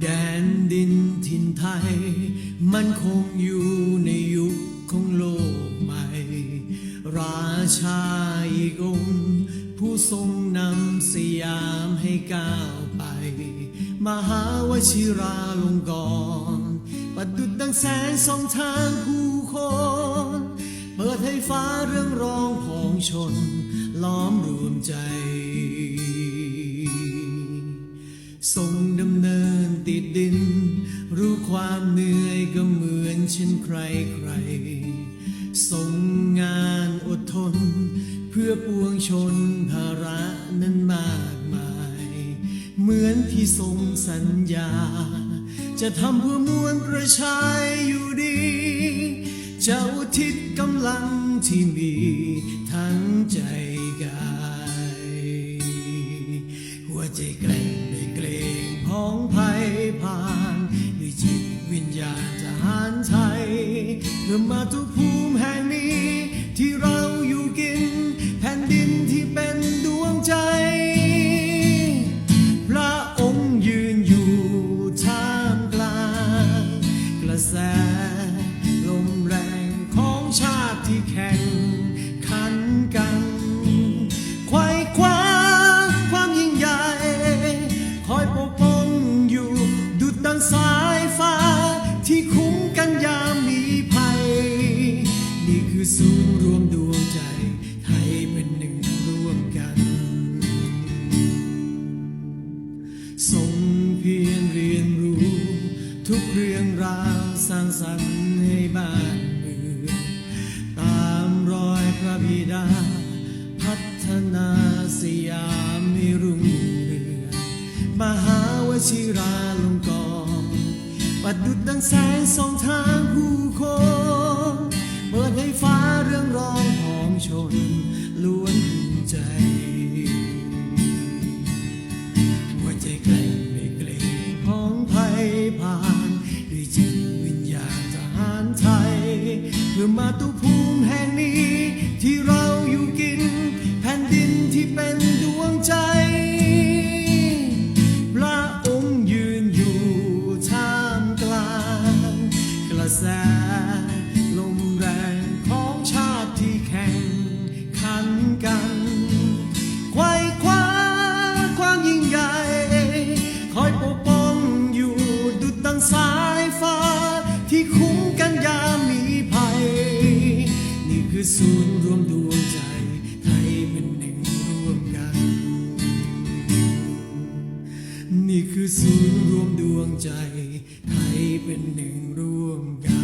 แดนดินถิ่นไทย มันคงอยู่ใน ชาอีกองค์ ผู้ทรงนำสยามให้ก้าวไป มหาวชิราลงกรประดุดดังแสงสองทางผู้คน เปิดให้ฟ้าเรื่องร้องของชน ล้อมรวมใจ ทรงดำเนินติดดิน รู้ความเหนื่อยก็เหมือนเช่นใครใคร ทรงงานอดทน เพื่อปวงชนภาระนั้นมากมาย เหมือนที่ทรงสัญญา จะทำเพื่อมวลประชาอยู่ดี จะอุทิศกำลังที่มีทั้งใจกาย หัวใจเกรงในเกรงพ้องภัยผ่านด้วยจิตวิญญาณทหารไทยเพื่อมาทุกภู ที่แข่งขันกันไขว่คว้าความยิ่งใหญ่ คอยปกป้องอยู่ ดุดดังสายฟ้า ที่คุ้มกันยามมีภัย นี่คือศูนย์รวมดวงใจ ไทยเป็นหนึ่งร่วมกันทรงเพียรเรียนรู้ ทุกเรื่องราวสร้างสรรค์ให้บ้าน รา พัฒนาสยามให้รุ่งเรืองมหาวชิราลงกรประดุดดังแสงสองทางผู้คนเปิดให้ฟ้าเรื่องร้องของชน ล้วนภูมิใจหัวใจเกรงไม่เกรงพ้องภัยผ่าน ด้วยจิตวิญญาณทหารไทย เพื่อมาตุภูมิแห่งนี้ ลมแรงของชาติที่แข่งขันกันไขว่คว้าความยิ่งใหญ่ คอยปกป้องอยู่ดุดดังสายฟ้า ที่คุ้มกันยามมีภัย นี่คือศูนย์รวมดวงใจไทยเป็นหนึ่งร่วมกัน นี่คือศูนย์รวมดวงใจไทยเป็นหนึ่งร่วมกัน